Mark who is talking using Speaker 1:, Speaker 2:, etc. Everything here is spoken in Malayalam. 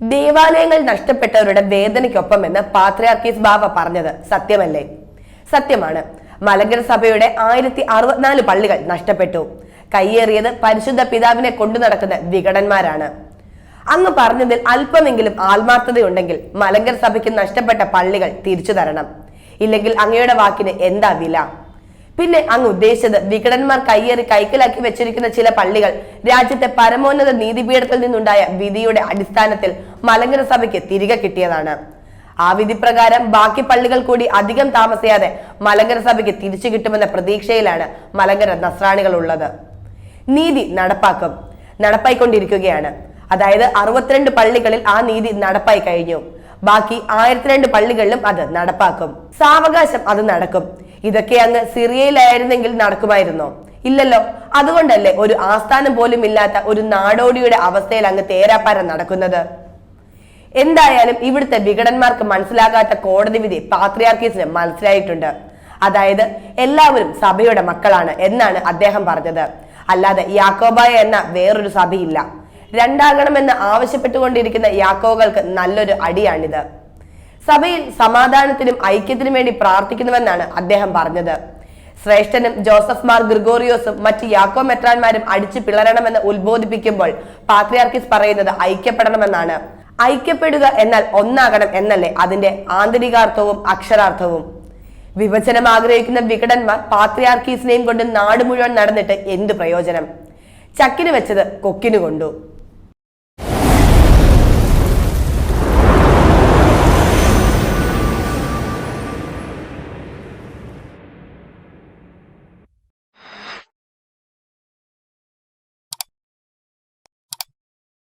Speaker 1: ദേവാലയങ്ങൾ നഷ്ടപ്പെട്ടവരുടെ വേദനയ്ക്കൊപ്പം എന്ന് പാത്രയാർക്കീസ് ബാബ പറഞ്ഞത് സത്യമല്ലേ? സത്യമാണ്. മലങ്കര സഭയുടെ ആയിരത്തി അറുപത്തിനാല് പള്ളികൾ നഷ്ടപ്പെട്ടു. കയ്യേറിയത് പരിശുദ്ധ പിതാവിനെ കൊണ്ടു നടക്കുന്ന വികടന്മാരാണ്. അങ്ങ് പറഞ്ഞതിൽ അല്പമെങ്കിലും ആത്മാർത്ഥതയുണ്ടെങ്കിൽ മലങ്കര സഭയ്ക്ക് നഷ്ടപ്പെട്ട പള്ളികൾ തിരിച്ചു തരണം. ഇല്ലെങ്കിൽ അങ്ങയുടെ വാക്കിന് എന്താ വില? പിന്നെ അങ്ങ് ഉദ്ദേശിച്ചത് വികടന്മാർ കയ്യേറി കൈക്കലാക്കി വെച്ചിരിക്കുന്ന ചില പള്ളികൾ രാജ്യത്തെ പരമോന്നത നീതിപീഠത്തിൽ നിന്നുണ്ടായ വിധിയുടെ അടിസ്ഥാനത്തിൽ മലങ്കര സഭയ്ക്ക് തിരികെ കിട്ടിയതാണ്. ആ വിധി പ്രകാരം ബാക്കി പള്ളികൾ കൂടി അധികം താമസിയാതെ മലങ്കര സഭയ്ക്ക് തിരിച്ചു കിട്ടുമെന്ന പ്രതീക്ഷയിലാണ് മലങ്കര നസ്രാണികൾ ഉള്ളത് നീതി നടപ്പാക്കും നടപ്പായിക്കൊണ്ടിരിക്കുകയാണ്. അതായത് അറുപത്തിരണ്ട് പള്ളികളിൽ ആ നീതി നടപ്പായി കഴിഞ്ഞു. ബാക്കി ആയിരത്തി രണ്ട് പള്ളികളിലും അത് നടപ്പാക്കും. സാവകാശം അത് നടക്കും. ഇതൊക്കെ അങ്ങ് സിറിയയിലായിരുന്നെങ്കിൽ നടക്കുമായിരുന്നോ? ഇല്ലല്ലോ. അതുകൊണ്ടല്ലേ ഒരു ആസ്ഥാനം പോലും ഇല്ലാത്ത ഒരു നാടോടിയുടെ അവസ്ഥയിൽ അങ്ങ് തേരാപ്പാരം നടക്കുന്നത്? എന്തായാലും ഇവിടുത്തെ വികടന്മാർക്ക് മനസ്സിലാകാത്ത കോടതി വിധി പാത്രിയാർക്കീസിന് മനസ്സിലായിട്ടുണ്ട്. അതായത് എല്ലാവരും സഭയുടെ മക്കളാണ് എന്നാണ് അദ്ദേഹം പറഞ്ഞത്. അല്ലാതെ യാക്കോബായ എന്ന വേറൊരു സഭയില്ല. രണ്ടാകണമെന്ന് ആവശ്യപ്പെട്ടുകൊണ്ടിരിക്കുന്ന യാക്കോകൾക്ക് നല്ലൊരു അടിയാണിത്. സഭയിൽ സമാധാനത്തിനും ഐക്യത്തിനും വേണ്ടി പ്രാർത്ഥിക്കുന്നുവെന്നാണ് അദ്ദേഹം പറഞ്ഞത്. ശ്രേഷ്ഠനും ജോസഫ് മാർ ഗ്രിഗോറിയോസും മറ്റ് യാക്കോ മെത്രാന്മാരും അടിച്ചു പിളരണമെന്ന് ഉത്ബോധിപ്പിക്കുമ്പോൾ പാത്രിയാർക്കിസ് പറയുന്നത് ഐക്യപ്പെടണമെന്നാണ്. ഐക്യപ്പെടുക എന്നാൽ ഒന്നാകണം എന്നല്ലേ അതിന്റെ ആന്തരികാർത്ഥവും അക്ഷരാർത്ഥവും. വിഭജനം ആഗ്രഹിക്കുന്ന വികടന്മാർ പാത്രിയാർക്കീസിനെയും കൊണ്ട് നാട് മുഴുവൻ നടന്നിട്ട് എന്ത് പ്രയോജനം? ചക്കിന് വെച്ചത് കൊക്കിനു കൊണ്ടു.